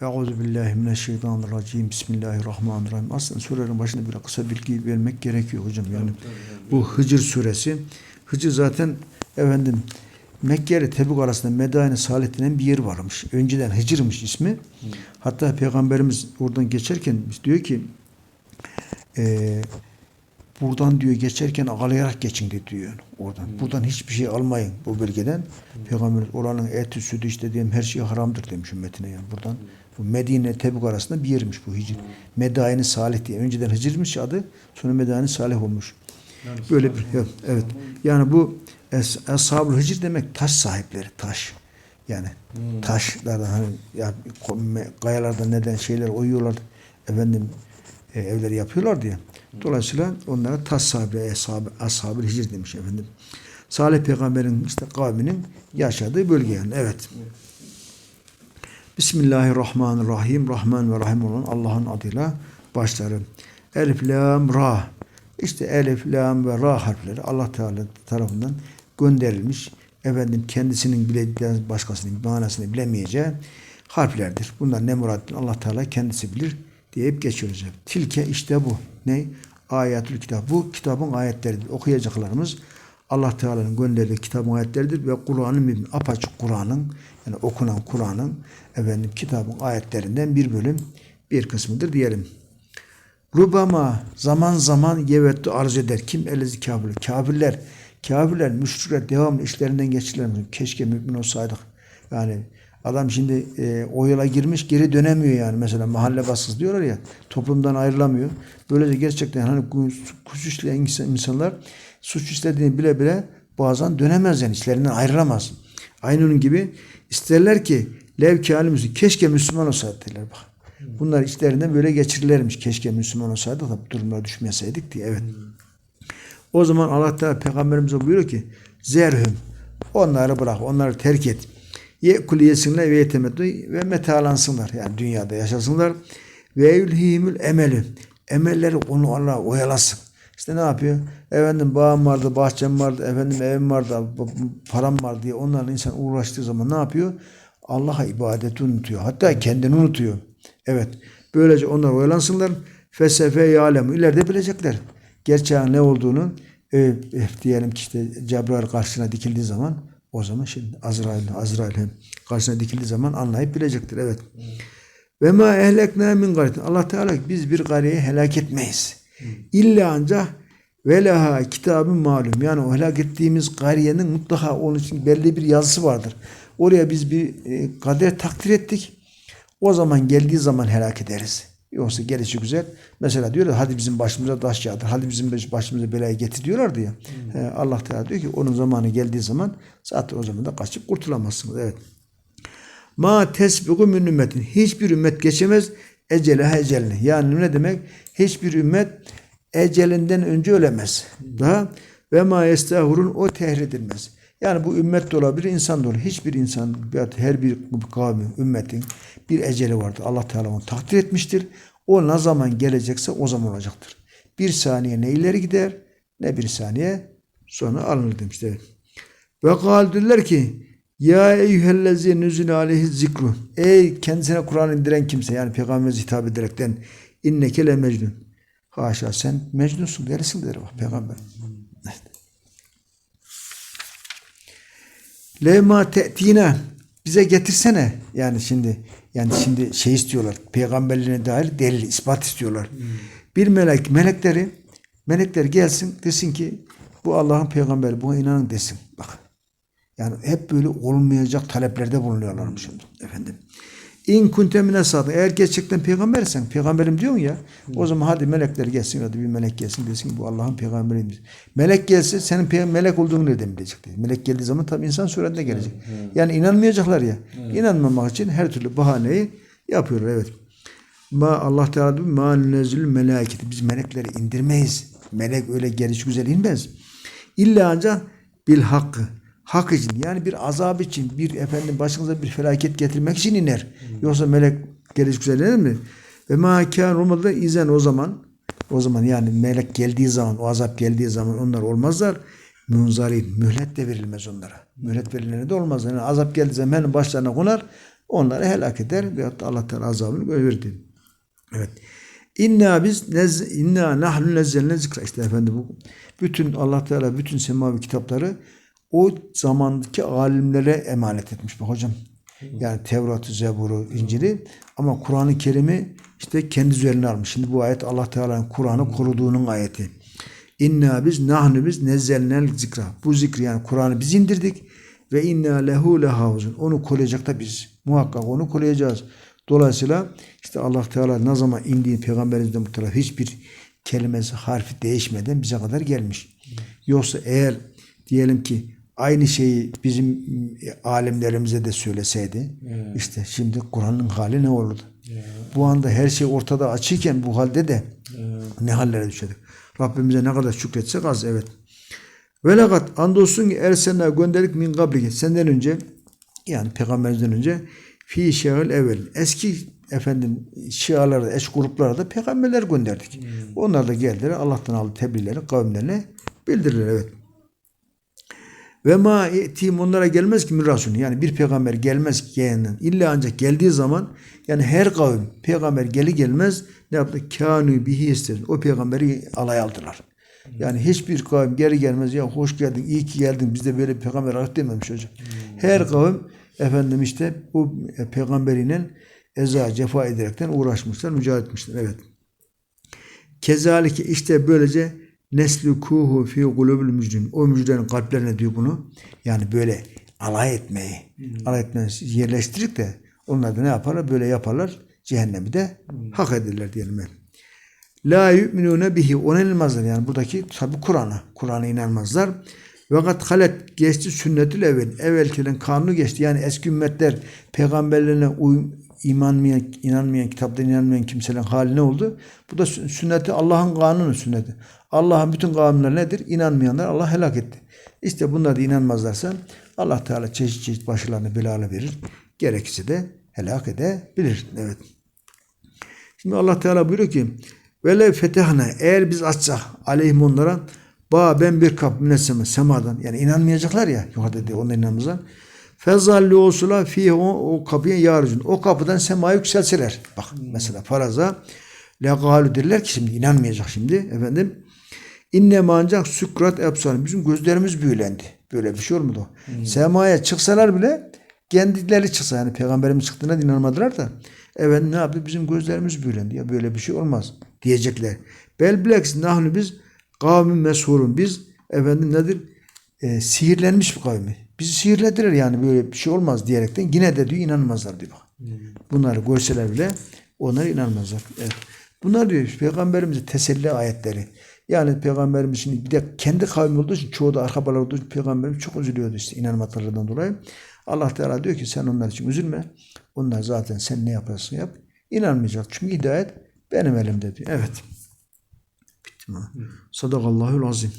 Euzu billahi mineşşeytanirracim. Bismillahirrahmanirrahim. Aslında surelerin başında bir kısa bilgi vermek gerekiyor hocam. Yani bu Hıcır suresi. Hıcır zaten efendim Mekke ile Tebük arasında Medine Salih denen bir yer varmış. Önceden Hıcır'mış ismi. Hatta Peygamberimiz oradan geçerken diyor ki eee buradan diyor geçerken ağlayarak geçin de diyor oradan. Buradan hiçbir şey almayın bu bölgeden. Peygamber oranın eti, sütü işte diyeyim her şey haramdır demiş ümmetine yani buradan. Bu Medine Tebük arasında bir yermiş bu Hicr. Medine Salih diye. Önceden Hicr'miş adı sonra Medine Salih olmuş. Böyle bir evet, evet. Yani bu es, Ashab-ül Hicr demek taş sahipleri taş. Yani taşlardan hani ya kayalardan neden şeyler oyuyorlar efendim e, evleri yapıyorlar diye. Dolayısıyla onlara taş sahibi, ashab-ı ashab hicr demiş efendim. Salih peygamberin işte kavminin yaşadığı bölge yani. Evet. Bismillahirrahmanirrahim. Rahman ve Rahim olan Allah'ın adıyla başlarım. Elif, Lam, Ra. İşte Elif, Lam ve Ra harfleri Allah Teala tarafından gönderilmiş. Efendim kendisinin bile başkasının manasını bilemeyeceği harflerdir. Bunlar ne muradını Allah Teala kendisi bilir deyip geçiyoruz. Tilke işte bu. Ne? Ayetül kitap. Bu kitabın ayetleridir. Okuyacaklarımız Allah Teala'nın gönderdiği kitabın ayetleridir ve Kur'an'ın mübin, apaçık Kur'an'ın yani okunan Kur'an'ın efendim kitabın ayetlerinden bir bölüm bir kısmıdır diyelim. Rubama zaman zaman yevettu arz eder. Kim elezi kafirler? Kafirler, kafirler, müşrikler devamlı işlerinden geçirler. Keşke mümin olsaydık. Yani adam şimdi e, o yola girmiş geri dönemiyor yani. Mesela mahalle baskısı diyorlar ya toplumdan ayrılamıyor. Böylece gerçekten hani suç işleyen insan- insanlar suç işlediğini bile bile bazen dönemez yani içlerinden ayrılamaz. Aynı onun gibi isterler ki levki halimizi keşke Müslüman olsaydı derler bak. Bunlar içlerinden böyle geçirirlermiş. Keşke Müslüman olsaydık da bu durumlara düşmeseydik diye. Evet. O zaman Allah Teala peygamberimize buyuruyor ki zerhüm onları bırak, onları terk et. Yekul yesinler ve yetemettü ve metalansınlar. Yani dünyada yaşasınlar. Ve yülhihimül emeli. Emelleri onu Allah oyalasın. İşte ne yapıyor? Efendim bağım vardı, bahçem vardı, efendim evim vardı, param var diye onlarla insan uğraştığı zaman ne yapıyor? Allah'a ibadeti unutuyor. Hatta kendini unutuyor. Evet. Böylece onlar oyalansınlar. Fesefe yalemu. İleride bilecekler. Gerçeğin ne olduğunu e, diyelim ki işte Cebrail karşısına dikildiği zaman o zaman şimdi Azrail, Azrail hem karşısına dikildiği zaman anlayıp bilecektir. Evet. Ve ma ehlekna min gariyetin. Allah Teala biz bir gariyeyi helak etmeyiz. İlla ancak ve leha kitabın malum. Yani o helak ettiğimiz gariyenin mutlaka onun için belli bir yazısı vardır. Oraya biz bir e, kader takdir ettik. O zaman geldiği zaman helak ederiz. Yoksa gelişi güzel. Mesela diyorlar hadi bizim başımıza taş yağdır. Hadi bizim başımıza belayı getir diyorlardı ya. He, Allah Teala diyor ki onun zamanı geldiği zaman zaten o zaman da kaçıp kurtulamazsınız. Evet. Ma tesbiku min ümmetin. Hiçbir ümmet geçemez ecele ecelini. Yani ne demek? Hiçbir ümmet ecelinden önce ölemez. Daha ve ma yestahurun o tehir edilmez. Yani bu ümmet de olabilir, insan da olabilir. Hiçbir insan, her bir kavmin, ümmetin bir eceli vardır. Allah Teala onu takdir etmiştir. O ne zaman gelecekse o zaman olacaktır. Bir saniye ne ileri gider ne bir saniye sonra alınır demişler. Ve kaldırlar ki ya eyyühellezi nüzül aleyhi zikru. Ey kendisine Kur'an indiren kimse yani peygamberimize hitap ederekten inneke le mecnun. Haşa sen mecnunsun derisin der bak peygamber. Lema te'tina bize getirsene. Yani şimdi yani şimdi şey istiyorlar. Peygamberliğine dair delil, ispat istiyorlar. Bir melek, melekleri melekler gelsin desin ki bu Allah'ın peygamberi buna inanın desin. Bak. Yani hep böyle olmayacak taleplerde bulunuyorlarmış efendim. İn kunte mine sadık. Eğer gerçekten peygambersen, peygamberim diyorsun ya, o zaman hadi melekler gelsin hadi bir melek gelsin desin ki bu Allah'ın peygamberiymiş. Melek gelse senin pey- melek olduğunu nereden bilecek? diye. Melek geldiği zaman tabii insan suretinde gelecek. Yani inanmayacaklar ya. İnanmamak için her türlü bahaneyi yapıyorlar evet. Ma Allah Teala diyor ma nunezil meleketi. Biz melekleri indirmeyiz. Melek öyle geliş güzel inmez. İlla ancak bil hakkı. Hak için yani bir azap için bir efendim başınıza bir felaket getirmek için iner. Yoksa melek geliş güzel iner mi? Ve ma kâne olmadı izen o zaman o zaman yani melek geldiği zaman o azap geldiği zaman onlar olmazlar. Munzarin mühlet de verilmez onlara. Mühlet verilene de olmaz. Yani azap geldiği zaman hemen başlarına konar. onları helak eder da Allah Teala azabını verir Evet. İnna biz nez, inna nahnu nezzelne zikra işte efendim bu bütün Allah Teala bütün semavi kitapları o zamandaki alimlere emanet etmiş bak hocam. Yani Tevrat'ı, Zebur'u, İncil'i ama Kur'an-ı Kerim'i işte kendi üzerine almış. Şimdi bu ayet Allah Teala'nın Kur'an'ı koruduğunun ayeti. İnna biz nahnu biz nezzelnel zikra. Bu zikri yani Kur'an'ı biz indirdik ve inna lehu lehavuzun. Onu koruyacak da biz. Muhakkak onu koruyacağız. Dolayısıyla işte Allah Teala ne zaman indiği peygamberimizden bu taraf hiçbir kelimesi harfi değişmeden bize kadar gelmiş. Yoksa eğer diyelim ki aynı şeyi bizim alimlerimize de söyleseydi işte şimdi Kur'an'ın hali ne olurdu? Bu anda her şey ortada açıkken bu halde de ne hallere düşerdik. Rabbimize ne kadar şükretsek az evet. Ve lekat andolsun ki ersenna gönderdik min kabliki senden önce yani peygamberimizden önce fi şe'il evvel eski efendim şialarda, eş gruplara da peygamberler gönderdik. Onlar da geldiler Allah'tan aldı tebliğleri kavimlerine bildirirler evet. Ve ma etim onlara gelmez ki mirasun. Yani bir peygamber gelmez ki yeğeninden. İlla ancak geldiği zaman yani her kavim peygamber geli gelmez ne yaptı? Kânü bihi ister. O peygamberi alay aldılar. Yani hiçbir kavim geri gelmez ya hoş geldin, iyi ki geldin. Bizde böyle bir peygamber aradık dememiş hocam. Her kavim efendim işte bu peygamberiyle eza cefa ederekten uğraşmışlar, mücadele etmişler. Evet. Kezalike işte böylece neslukuhu fi kulubul mücrim. O mücrimlerin kalplerine diyor bunu. Yani böyle alay etmeyi, alay etmeyi yerleştirip de onlar da ne yaparlar? Böyle yaparlar. Cehennemi de hak ederler diyelim ben. La yu'minune bihi. Ona inanmazlar. Yani buradaki tabi Kur'an'a. Kur'an'a inanmazlar. Fakat halet geçti sünnetül evvel. Evvelkilerin kanunu geçti. Yani eski ümmetler peygamberlerine uy, imanmayan, inanmayan, kitaptan inanmayan kimselerin hali ne oldu? Bu da sünneti Allah'ın kanunu sünneti. Allah'ın bütün kanunları nedir? İnanmayanlar Allah helak etti. İşte bunlar da inanmazlarsa Allah Teala çeşit çeşit başlarına belalı verir. Gerekirse de helak edebilir. Evet. Şimdi Allah Teala buyuruyor ki Vele fetehne eğer biz açsak aleyhim onlara ba ben bir kapı mineseme semadan yani inanmayacaklar ya yukarıda dedi ondan inanmazlar. Fezalli olsula fi o, o kapıya yarıcın. O kapıdan semaya yükselseler. Bak mesela faraza legalu derler ki şimdi inanmayacak şimdi efendim. İnne ancak sükrat epsan. Bizim gözlerimiz büyülendi. Böyle bir şey olmadı. Hmm. Semaya çıksalar bile kendileri çıksa yani peygamberimiz çıktığına inanmadılar da evet ne yaptı bizim gözlerimiz büyülendi ya böyle bir şey olmaz diyecekler. Bel bileks nahnu biz kavmin meshurun biz efendim nedir e, sihirlenmiş bir kavmi. Bizi sihirlediler yani böyle bir şey olmaz diyerekten yine de diyor inanmazlar diyor. Hmm. Bunları görseler bile onlara inanmazlar. Evet. Bunlar diyor peygamberimize teselli ayetleri. Yani peygamberimiz şimdi bir de kendi kavmi olduğu için çoğu da arkabalar olduğu için peygamberimiz çok üzülüyordu işte inanmadıklarından dolayı. Allah Teala diyor ki sen onlar için üzülme. Onlar zaten sen ne yaparsın yap. İnanmayacak. Çünkü hidayet benim elimde diyor. Evet. Bitti mi? Sadakallahul azim.